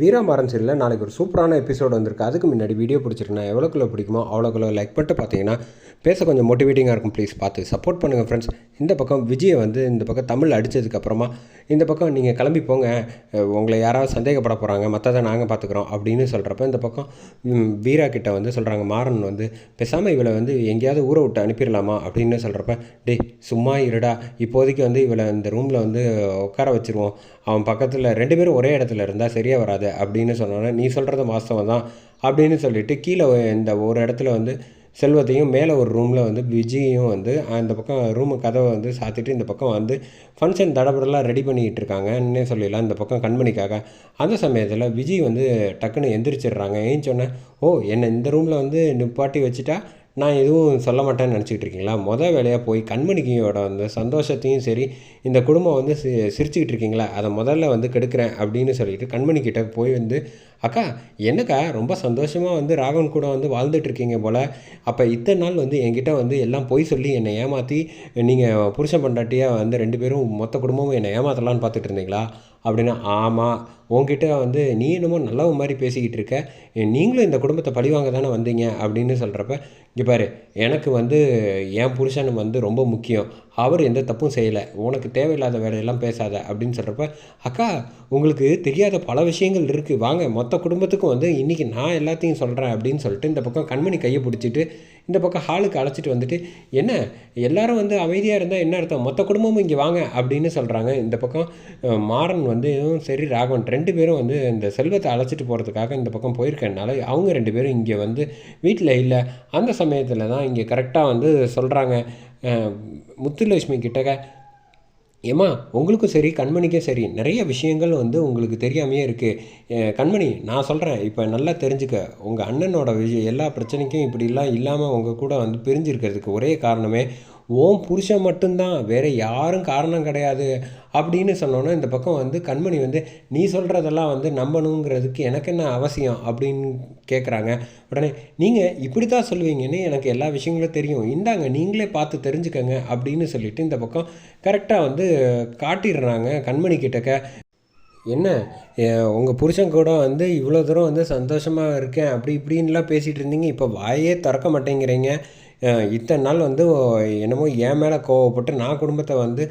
வீராமாறன் சீரியலில் நாளைக்கு ஒரு சூப்பரான எபிசோடு வந்திருக்கு. அதுக்கு முன்னாடி வீடியோ பிடிச்சிருக்குன்னா எவ்வளோக்குள்ள பிடிக்குமோ அவ்வளோக்குள்ள லைக் பண்ணிட்டு பார்த்தீங்கன்னா பேச கொஞ்சம் மோட்டிவேட்டிங்காக இருக்கும். ப்ளீஸ் பார்த்து சப்போர்ட் பண்ணுங்கள் ஃப்ரெண்ட்ஸ் இந்த பக்கம் விஜயை வந்து இந்த பக்கம் தமிழ் அடித்ததுக்கப்புறமா இந்த பக்கம் நீங்கள் கிளம்பி போங்க. உங்களை யாராவது சந்தேகப்பட போகிறாங்க மற்றதை நாங்கள் பார்த்துக்குறோம் அப்படின்னு சொல்கிறப்ப இந்த பக்கம் வீரா கிட்ட வந்து சொல்கிறாங்க மாறன் வந்து பேசாமல் இவளை வந்து எங்கேயாவது ஊரை விட்டு அனுப்பிடலாமா அப்படின்னு சொல்கிறப்ப டேய் சும்மா இருடா. இப்போதைக்கு வந்து இவளை இந்த ரூமில் வந்து உட்கார வச்சிருவோம். அவன் பக்கத்தில் ரெண்டு பேரும் ஒரே இடத்துல இருந்தால் சரியாக வராது. அப்படின்னு சொன்னோன்னே நீ சொல்கிறது வாஸ்தவம் தான். அப்படின்னு சொல்லிட்டு கீழே இந்த ஒரு இடத்துல வந்து செல்வத்தையும் மேலே ஒரு ரூமில் வந்து விஜயும் வந்து அந்த பக்கம் ரூமு கதவை வந்து சாத்திட்டு இந்த பக்கம் வந்து ஃபங்க்ஷன் தடபடலாம் ரெடி பண்ணிக்கிட்டு இருக்காங்கன்னே சொல்லிடலாம் இந்த பக்கம் கண்மணிக்காக. அந்த சமயத்தில் விஜய் வந்து டக்குன்னு எந்திரிச்சிடுறாங்க. ஏன்னு சொன்னேன் ஓ என்னை இந்த ரூமில் வந்து நிப்பாட்டி வச்சுட்டா நான் எதுவும் சொல்ல மாட்டேன்னு நினச்சிக்கிட்டு இருக்கீங்களா? மொதல் வேலையாக போய் கண்மணிக்கையோட அந்த சந்தோஷத்தையும் சரி இந்த குடும்பம் வந்து சி சிரிச்சுக்கிட்டு இருக்கீங்களா? அதை முதல்ல வந்து கெடுக்கிறேன் அப்படின்னு சொல்லிட்டு கண்மணிக்கிட்ட போய் வந்து அக்கா என்னக்கா ரொம்ப சந்தோஷமாக வந்து ராகவன் கூட வந்து வாழ்ந்துட்டுருக்கீங்க போல். அப்போ இத்தனை நாள் வந்து என்கிட்ட வந்து எல்லாம் பொய் சொல்லி என்னை ஏமாற்றி நீங்கள் புருஷன் பண்டாட்டியாக வந்து ரெண்டு பேரும் மொத்த குடும்பமும் என்னை ஏமாற்றலான்னு பார்த்துட்டு இருந்தீங்களா? அப்படின்னா ஆமாம் உங்ககிட்ட வந்து நீ என்னமோ நல்லவ மாதிரி பேசிக்கிட்டு இருக்க. நீங்களும் இந்த குடும்பத்தை பழிவாங்க தானே வந்தீங்க அப்படின்னு சொல்கிறப்ப இங்கே பாரு எனக்கு வந்து என் புருஷன் வந்து ரொம்ப முக்கியம். அவர் எந்த தப்பும் செய்யலை. உனக்கு தேவையில்லாத வேலையெல்லாம் பேசாத அப்படின்னு சொல்கிறப்ப அக்கா உங்களுக்கு தெரியாத பல விஷயங்கள் இருக்குது வாங்க மொத்த குடும்பத்துக்கும் வந்து இன்றைக்கி நான் எல்லாத்தையும் சொல்கிறேன் அப்படின்னு சொல்லிட்டு இந்த பக்கம் கண்மணி கையை பிடிச்சிட்டு இந்த பக்கம் ஹாலுக்கு அழைச்சிட்டு வந்துட்டு என்ன எல்லாரும் வந்து அமைதியாக இருந்தால் என்ன அர்த்தம்? மொத்த குடும்பமும் இங்கே வாங்க அப்படின்னு சொல்கிறாங்க இந்த பக்கம் மாறன் வந்து சரி ராகவன் ரெண்டு பேரும் வந்து இந்த செல்வத்தை அழைச்சிட்டு போகிறதுக்காக இந்த பக்கம் போயிருக்கனால அவங்க ரெண்டு பேரும் இங்கே வந்து வீட்டில் இல்லை. அந்த சமயத்தில் தான் இங்கே கரெக்டாக வந்து சொல்கிறாங்க முத்துலட்சுமி கிட்டக்க ஏம்மா உங்களுக்கும் சரி கண்மணிக்கும் சரி நிறைய விஷயங்கள் வந்து உங்களுக்கு தெரியாமையே இருக்குது கண்மணி நான் சொல்கிறேன் இப்போ நல்லா தெரிஞ்சுக்க. உங்கள் அண்ணனோட விஷயம் எல்லா பிரச்சனைக்கும் இப்படிலாம் இல்லாமல் உங்கள் கூட வந்து பிரிஞ்சிருக்கிறதுக்கு ஒரே காரணமே ஓம் புருஷன் மட்டும்தான் வேறு யாரும் காரணம் கிடையாது அப்படின்னு சொன்னோன்னே இந்த பக்கம் வந்து கண்மணி வந்து நீ சொல்கிறதெல்லாம் வந்து நம்பணுங்கிறதுக்கு எனக்கு என்ன அவசியம்? அப்படின்னு கேட்குறாங்க உடனே நீங்கள் இப்படி தான் சொல்லுவீங்கன்னு எனக்கு எல்லா விஷயங்களும் தெரியும். இந்தாங்க நீங்களே பார்த்து தெரிஞ்சுக்கங்க அப்படின்னு சொல்லிட்டு இந்த பக்கம் கரெக்டாக வந்து காட்டிடுறாங்க கண்மணி கிட்டக்க என்ன உங்கள் புருஷன் கூட வந்து இவ்வளோ தூரம் வந்து சந்தோஷமாக இருக்கேன் அப்படி இப்படின்லாம் பேசிகிட்டு இருந்தீங்க. இப்போ வாயே திறக்க மாட்டேங்கிறீங்க. இத்தனை நாள் வந்து ஓ, என்னமோ என் மேலே கோவப்பட்டு நான் குடும்பத்தை வந்து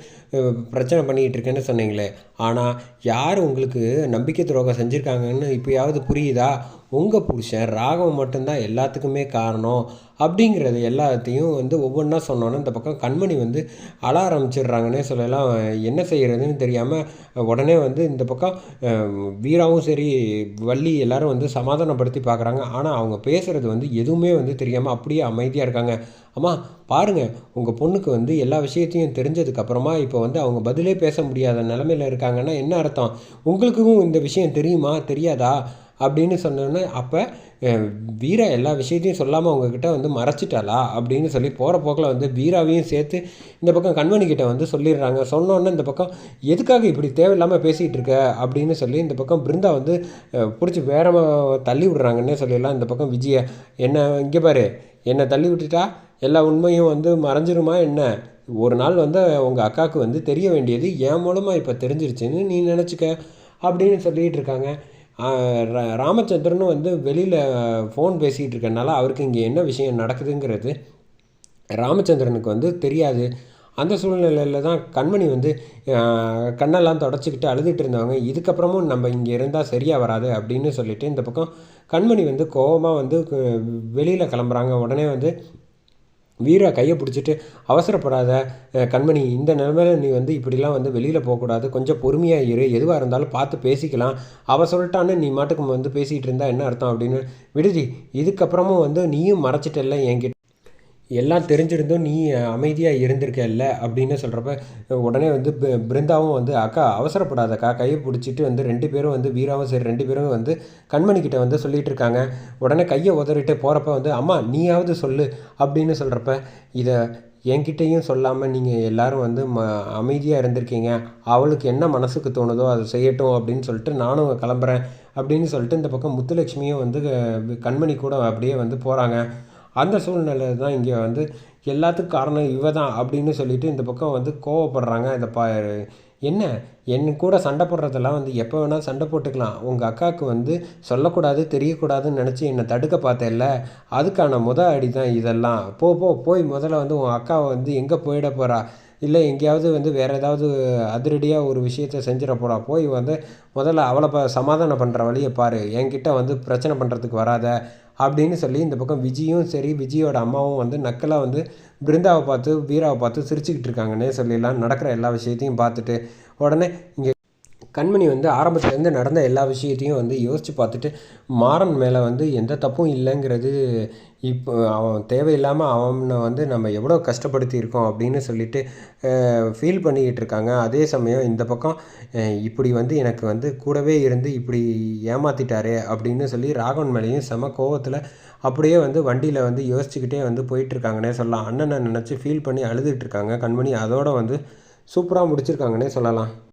பிரச்சனை பண்ணிக்கிட்டு இருக்கேன்னு சொன்னீங்களே. ஆனால் யார் உங்களுக்கு நம்பிக்கை துரோகம் செஞ்சுருக்காங்கன்னு இப்போயாவது புரியுதா? உங்கள் புருஷன் ராகவன் மட்டும்தான் எல்லாத்துக்குமே காரணம் அப்படிங்கிறது எல்லாத்தையும் வந்து ஒவ்வொன்றா சொன்னோன்னே இந்த பக்கம் கண்மணி வந்து அழ ஆரம்பிச்சிடுறாங்கன்னே சொல்லலாம். என்ன செய்கிறதுன்னு தெரியாமல் உடனே வந்து இந்த பக்கம் வீராவும் சரி வள்ளி எல்லாரும் வந்து சமாதானப்படுத்தி பார்க்குறாங்க. ஆனால் அவங்க பேசுகிறது வந்து எதுவுமே வந்து தெரியாமல் அப்படியே அமைதியாக இருக்காங்க. அம்மா பாருங்கள் உங்கள் பொண்ணுக்கு வந்து எல்லா விஷயத்தையும் தெரிஞ்சதுக்கப்புறமா இப்போ வந்து அவங்க பதிலே பேச முடியாத நிலமையில இருக்காங்கன்னா என்ன அர்த்தம்? உங்களுக்கும் இந்த விஷயம் தெரியுமா? தெரியாதா? அப்படின்னு சொன்னோன்னே அப்போ வீரா எல்லா விஷயத்தையும் சொல்லாமல் உங்ககிட்ட வந்து மறைச்சிட்டாளா? அப்படின்னு சொல்லி போகிற போக்கில் வந்து வீராவையும் சேர்த்து இந்த பக்கம் கண்மணிக்கிட்ட வந்து சொல்லிடுறாங்க. சொன்னோன்னே இந்த பக்கம் எதுக்காக இப்படி தேவையில்லாமல் பேசிகிட்டு இருக்க? அப்படின்னு சொல்லி இந்த பக்கம் பிருந்தா வந்து பிடிச்சி வேற தள்ளி விடுறாங்கன்னே சொல்லிடலாம். இந்த பக்கம் விஜய என்ன இங்கே பாரு என்னை தள்ளி விட்டுட்டா? எல்லா உண்மையும் வந்து மறைஞ்சிருமா என்ன? ஒரு நாள் வந்து உங்கள் அக்காவுக்கு வந்து தெரிய வேண்டியது என் மூலமாக இப்போ தெரிஞ்சிருச்சுன்னு நீ நினச்சிக்க அப்படின்னு சொல்லிகிட்டு இருக்காங்க. ரா- ராமச்சந்திரனும் வந்து வெளியில் ஃபோன் பேசிகிட்டு இருக்கனால அவருக்கு இங்கே என்ன விஷயம் நடக்குதுங்கிறது ராமச்சந்திரனுக்கு வந்து தெரியாது. அந்த சூழ்நிலையில் தான் கண்மணி வந்து கண்ணெல்லாம் தொடச்சிக்கிட்டு அழுதுகிட்டு இருந்தவங்க இதுக்கப்புறமும் நம்ம இங்கே இருந்தால் சரியாக வராது அப்படின்னு சொல்லிட்டு இந்த பக்கம் கண்மணி வந்து கோவமாக வந்து வெளியில் கிளம்புறாங்க. உடனே வந்து வீரா கையை பிடிச்சிட்டு அவசரப்படாத கண்மணி இந்த நிலமையில நீ வந்து இப்படிலாம் வந்து வெளியில் போகக்கூடாது. கொஞ்சம் பொறுமையாக இரு. எதுவாக இருந்தாலும் பார்த்து பேசிக்கலாம். அவ சொல்லிட்டான்னு நீ மாட்டுக்கு வந்து பேசிகிட்டு இருந்தா என்ன அர்த்தம் அப்படின்னு. விடுதி இதுக்கப்புறமும் வந்து நீயும் மறைச்சிட்டல்ல என்கிட்ட. எல்லாம் தெரிஞ்சிருந்தும் நீ அமைதியாக இருந்திருக்கல்ல அப்படின்னு சொல்கிறப்ப உடனே வந்து பிருந்தாவும் வந்து அக்கா அவசரப்படாதக்கா. கையை பிடிச்சிட்டு வந்து ரெண்டு பேரும் வந்து வீராவும் சரி ரெண்டு பேரும் வந்து கண்மணிக்கிட்ட வந்து சொல்லிகிட்டு இருக்காங்க. உடனே கையை உதறிட்டு போகிறப்ப வந்து அம்மா நீயாவது சொல்லு அப்படின்னு சொல்கிறப்ப இதை என்கிட்டையும் சொல்லாமல் நீங்கள் எல்லாரும் வந்து ம அமைதியாக இருந்திருக்கீங்க. அவளுக்கு என்ன மனசுக்கு தோணுதோ அதை செய்யட்டும் அப்படின்னு சொல்லிட்டு நானும் கிளம்புறேன் அப்படின்னு சொல்லிட்டு இந்த பக்கம் முத்துலட்சுமியும் வந்து கண்மணி கூட அப்படியே வந்து போகிறாங்க அந்த சூழ்நிலை தான் இங்கே வந்து எல்லாத்துக்கும் காரணம் இவ தான் அப்படின்னு சொல்லிட்டு இந்த பக்கம் வந்து கோவப்படுறாங்க. இந்த ப என்ன? என் கூட சண்டை போடுறதெல்லாம் வந்து எப்போ வேணால் சண்டை போட்டுக்கலாம். உங்கள் அக்காவுக்கு வந்து சொல்லக்கூடாது தெரியக்கூடாதுன்னு நினச்சி என்னை தடுக்க பார்த்தேல்ல. அதுக்கான முத அடி தான் இதெல்லாம். போ போ போய் முதல்ல வந்து உன் அக்காவை வந்து எங்கே போயிட போகிறா இல்லை எங்கேயாவது வந்து வேறு ஏதாவது அதிரடியாக ஒரு விஷயத்த செஞ்சிட போகிறா போய் வந்து முதல்ல அவளை ப சமாதானம் பண்ணுற வழியை பாரு. என்கிட்ட வந்து பிரச்சனை பண்ணுறதுக்கு வராத. அப்படின்னு சொல்லி இந்த பக்கம் விஜயும் சரி விஜயோட அம்மாவும் வந்து நக்கலாக வந்து பிருந்தாவை பார்த்து வீராவை பார்த்து சிரிச்சுக்கிட்டு இருக்காங்கன்னே சொல்லிடலாம் நடக்கிற எல்லா விஷயத்தையும் பார்த்துட்டு உடனே இங்கே கண்மணி வந்து ஆரம்பத்துலேருந்து நடந்த எல்லா விஷயத்தையும் வந்து யோசித்து பார்த்துட்டு மாறன் மேலே வந்து எந்த தப்பும் இல்லைங்கிறது இப்போ அவன் தேவையில்லாமல் அவனை வந்து நம்ம எவ்வளோ கஷ்டப்படுத்தி இருக்கோம் அப்படின்னு சொல்லிட்டு ஃபீல் பண்ணிக்கிட்டு இருக்காங்க. அதே சமயம் இந்த பக்கம் இப்படி வந்து எனக்கு வந்து கூடவே இருந்து இப்படி ஏமாத்திட்டாரே அப்படின்னு சொல்லி ராகவன் மேலேயும் செம கோவத்தில் அப்படியே வந்து வண்டியில் வந்து யோசிச்சுக்கிட்டே வந்து போயிட்டுருக்காங்கன்னே சொல்லலாம். அண்ணனை நினச்சி ஃபீல் பண்ணி அழுதுகிட்ருக்காங்க கண்மணி அதோடு வந்து சூப்பராக முடிச்சிருக்காங்கன்னே சொல்லலாம்.